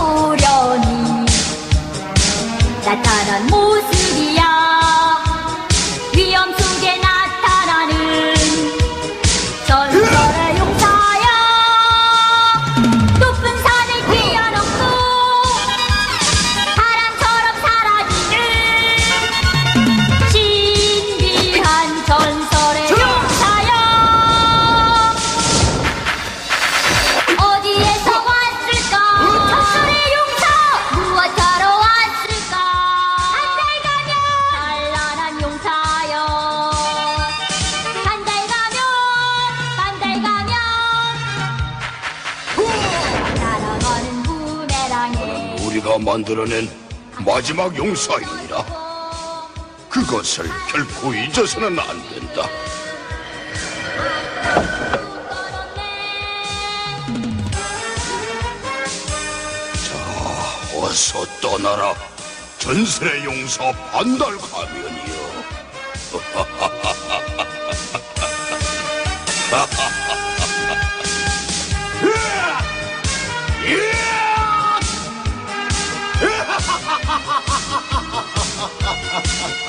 호련히 나타난 모습이야 우리가 만들어낸 마지막 용사이니라. 그것을 결코 잊어서는 안 된다. 자, 어서 떠나라. 전설의 용사 반달 가면이여. ハハハハ